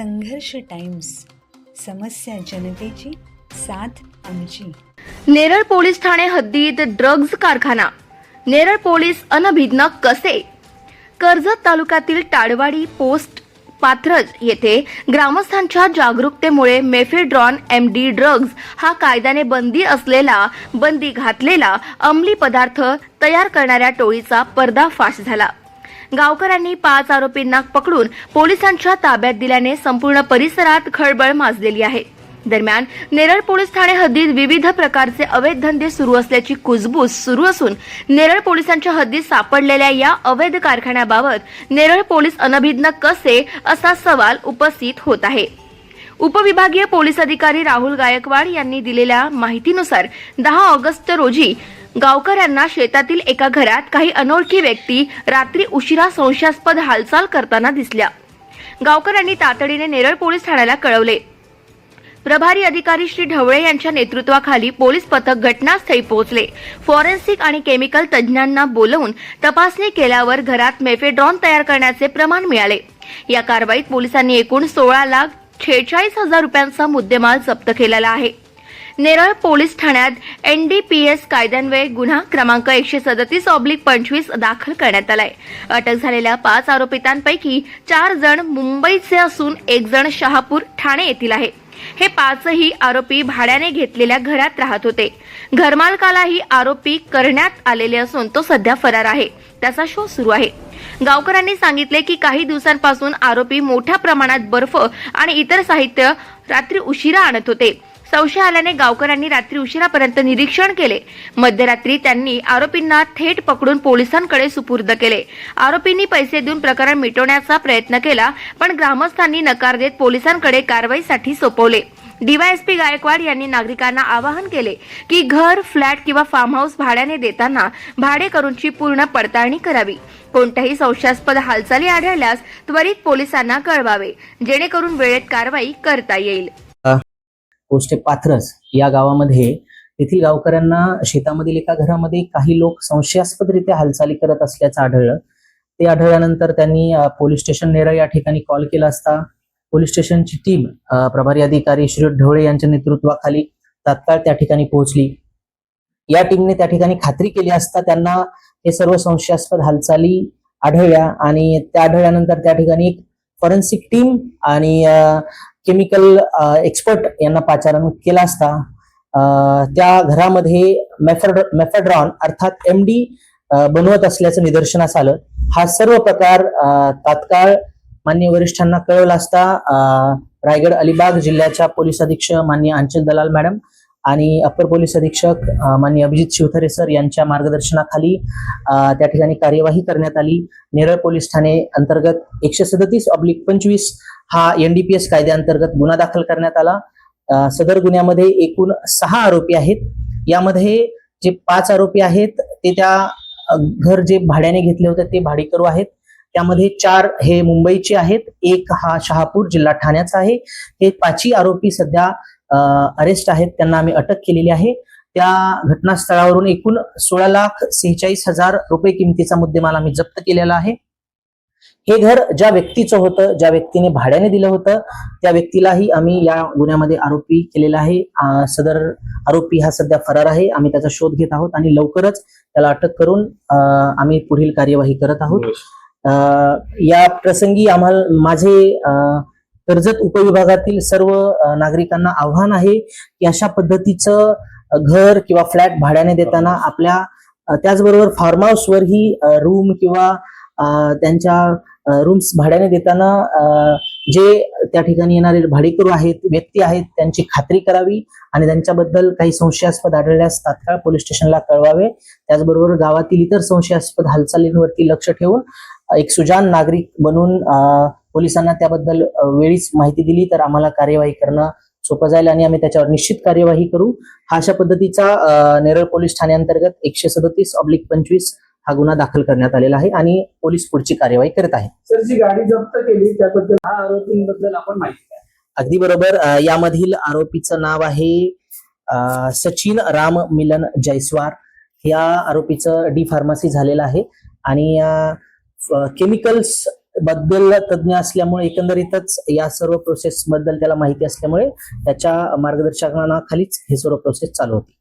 संघर्ष टाइम्स. समस्या जनतेची साथ आमची. नेरळ पोलीस ठाणे हद्दीत ड्रग्ज कारखाना. नेरळ पोलीस अनभिज्ञ कसे? कर्जत तालुक्यातील टाडवाडी पोस्ट पाथरज येथे ग्रामस्थांच्या जागरूकतेमुळे मेफेड्रॉन एम डी ड्रग्ज हा कायद्याने बंदी असलेला बंदी घातलेला अंमली पदार्थ तयार करणाऱ्या टोळीचा पर्दाफाश झाला. गावकऱ्यांनी पाच आरोपींना पकडून पोलिसांच्या ताब्यात दिल्याने संपूर्ण परिसरात खळबळ माजलेली आहे. दरम्यान नेरळ पोलीस ठाणे हद्दीत विविध प्रकारचे अवैध धंदे सुरू असल्याची कुजबूज सुरू असून नेरळ पोलिसांच्या हद्दीत सापडलेल्या या अवैध कारखान्याबाबत नेरळ पोलीस अनभिज्ञ कसे असा सवाल उपस्थित होत आहे. उपविभागीय पोलीस अधिकारी राहुल गायकवाड यांनी दिलेल्या माहितीनुसार दहा ऑगस्ट रोजी गावकऱ्यांना शेतातील एका घरात काही अनोळखी व्यक्ती रात्री उशिरा संशयास्पद हालचाल करताना दिसल्या. गावकऱ्यांनी तातडीने नेरळ पोलीस ठाण्याला कळवले. प्रभारी अधिकारी श्री ढवळे यांच्या नेतृत्वाखाली पोलीस पथक घटनास्थळी पोहोचले. फॉरेन्सिक आणि केमिकल तज्ज्ञांना बोलवून तपासणी केल्यावर घरात मेफेड्रॉन तयार करण्याचे प्रमाण मिळाले. या कारवाईत पोलिसांनी एकूण सोळा लाख शेहेचाळीस हजार रुपयांचा मुद्देमाल जप्त केलेला आहे. नेरळ पोलीस ठाण्यात एनडीपीएस कायद्यान्वये गुन्हा क्रमांक एकशे सदतीस ऑब्लिक पंचवीस दाखल करण्यात आलाय. अटक झालेल्या पाच आरोपितांपैकी चार जण मुंबईचे असून एक जण शहापूर ठाणे येथील आहे. हे पाचही आरोपी भाड्याने घेतलेल्या घरात राहत होते. घरमालकालाही आरोपी करण्यात आलेले असून तो सध्या फरार आहे. त्याचा शोध सुरू आहे. गावकऱ्यांनी सांगितले की काही दिवसांपासून आरोपी मोठ्या प्रमाणात बर्फ आणि इतर साहित्य रात्री उशिरा आणत होते. संशय आल्याने गावकऱ्यांनी रात्री उशिरापर्यंत निरीक्षण केले. मध्यरात्री त्यांनी आरोपींना थेट पकडून पोलिसांकडे सुपूर्द केले. आरोपींनी पैसे देऊन प्रकरण मिटवण्याचा प्रयत्न केला पण ग्रामस्थांनी नकार देत पोलिसांकडे कारवाईसाठी सोपवले. डीवायएसपी गायकवाड यांनी नागरिकांना आवाहन केले की घर फ्लॅट किंवा फार्म हाऊस भाड्याने देताना भाडेकरूंची पूर्ण पडताळणी करावी. कोणत्याही संशयास्पद हालचाली आढळल्यास त्वरित पोलिसांना कळवावे जेणेकरून वेळेत कारवाई करता येईल. पोस्टे पाथरस या गावामध्ये तेथील गावकऱ्यांना शेतामधील एका घरामध्ये काही लोक संशयास्पदरित्या हालचाली करत असल्याचं आढळलं. ते आढळल्यानंतर त्यांनी पोलीस स्टेशन नेरळ या ठिकाणी कॉल केला असता. पोलीस स्टेशनची टीम प्रभारी अधिकारी श्री ढवळे यांच्या नेतृत्वाखाली तात्काळ त्या ठिकाणी पोहोचली. या टीमने त्या ठिकाणी खात्री केली असता त्यांना हे सर्व संशयास्पद हालचाली आढळल्या आणि त्या आढळल्यानंतर त्या ठिकाणी एक फॉरेन्सिक टीम आणि केमिकल एक्सपर्ट यांना पाचारण केला असता त्या घरामध्ये मेफेड मेफेड्रॉन अर्थात एम डी बनवत असल्याचं निदर्शनास आलं. हा सर्व प्रकार तात्काळ मान्य वरिष्ठांना कळवला असता रायगड अलिबाग जिल्ह्याच्या पोलीस अधीक्षक मान्य अंचल दलाल मॅडम. आणि अप्पर पोलीस अधीक्षक माननीय अभिजित शिवथरे सर यांच्या मार्गदर्शनाखाली त्या ठिकाणी कार्यवाही करण्यात आली. नेरळ पोलीस ठाणे अंतर्गत एकशे सदतीस ऑब्लिक पंचवीस हा एनडीपीएस कायद्याअंतर्गत गुन्हा दाखल करण्यात आला. सदर गुन्ह्यामध्ये एकूण सहा आरोपी आहेत. यामध्ये जे पाच आरोपी आहेत ते त्या घर जे भाड्याने घेतले होते ते भाडेकरू आहेत. त्यामध्ये चार हे मुंबईचे आहेत. एक हा शहापूर जिल्हा ठाण्याचा आहे. हे पाचही आरोपी सध्या अरेस्ट आहेत त्यांना आम्ही अटक केलेली आहे. त्या घटनास्थळावरून एकूण सोळा लाख सेहेचाळीस हजार रुपये किमतीचा मुद्देमाल आम्ही जप्त केलेला आहे. हे घर ज्या व्यक्तीचं होतं ज्या व्यक्तीने भाड्याने दिलं होतं त्या व्यक्तीलाही आम्ही या गुन्ह्यामध्ये आरोपी केलेला आहे. सदर आरोपी हा सध्या फरार आहे. आम्ही त्याचा शोध घेत आहोत आणि लवकरच त्याला अटक करून आम्ही पुढील कार्यवाही करत आहोत. अं, या प्रसंगी आम्हाला माझे अं, कर्जत उपविभागातील सर्व नागरिकांना आव्हान आहे की अशा पद्धतीचं घर किंवा फ्लॅट भाड्याने देताना आपल्या त्याचबरोबर फार्म हाऊसवरही रूम किंवा त्यांच्या रूम्स भाड्याने देताना जे त्या ठिकाणी येणारे भाडेकरू आहेत व्यक्ती आहेत त्यांची खात्री करावी आणि त्यांच्याबद्दल काही संशयास्पद आढळल्यास तात्काळ पोलीस स्टेशनला कळवावे. त्याचबरोबर गावातील इतर संशयास्पद हालचालींवरती लक्ष ठेवून एक सुजान नागरिक बनून पोलिसांना त्याबद्दल वेळीच माहिती दिली तर आम्हाला कार्यवाही करणं सोपं जाईल आणि आम्ही त्याच्यावर निश्चित कार्यवाही करू. हा अशा पद्धतीचा नेरळ पोलीस ठाण्याअंतर्गत एकशे सदतीस ऑब्लिक पंचवीस हा गुन्हा दाखल करण्यात आलेला आहे आणि पोलीस पुढची कार्यवाही करत आहे. सर जी गाडी जप्त केली त्याबद्दल हा आरोपींबद्दल आपण माहिती. अगदी बरोबर. यामधील आरोपीचं नाव आहे सचिन राम मिलन जयस्वार या आरोपीचं डी फार्मसी झालेलं आहे आणि केमिकल्सबद्दल तज्ज्ञ असल्यामुळे एकंदरीतच या सर्व प्रोसेस बद्दल त्याला माहिती असल्यामुळे त्याच्या मार्गदर्शनाखालीच हे सर्व प्रोसेस चालू होती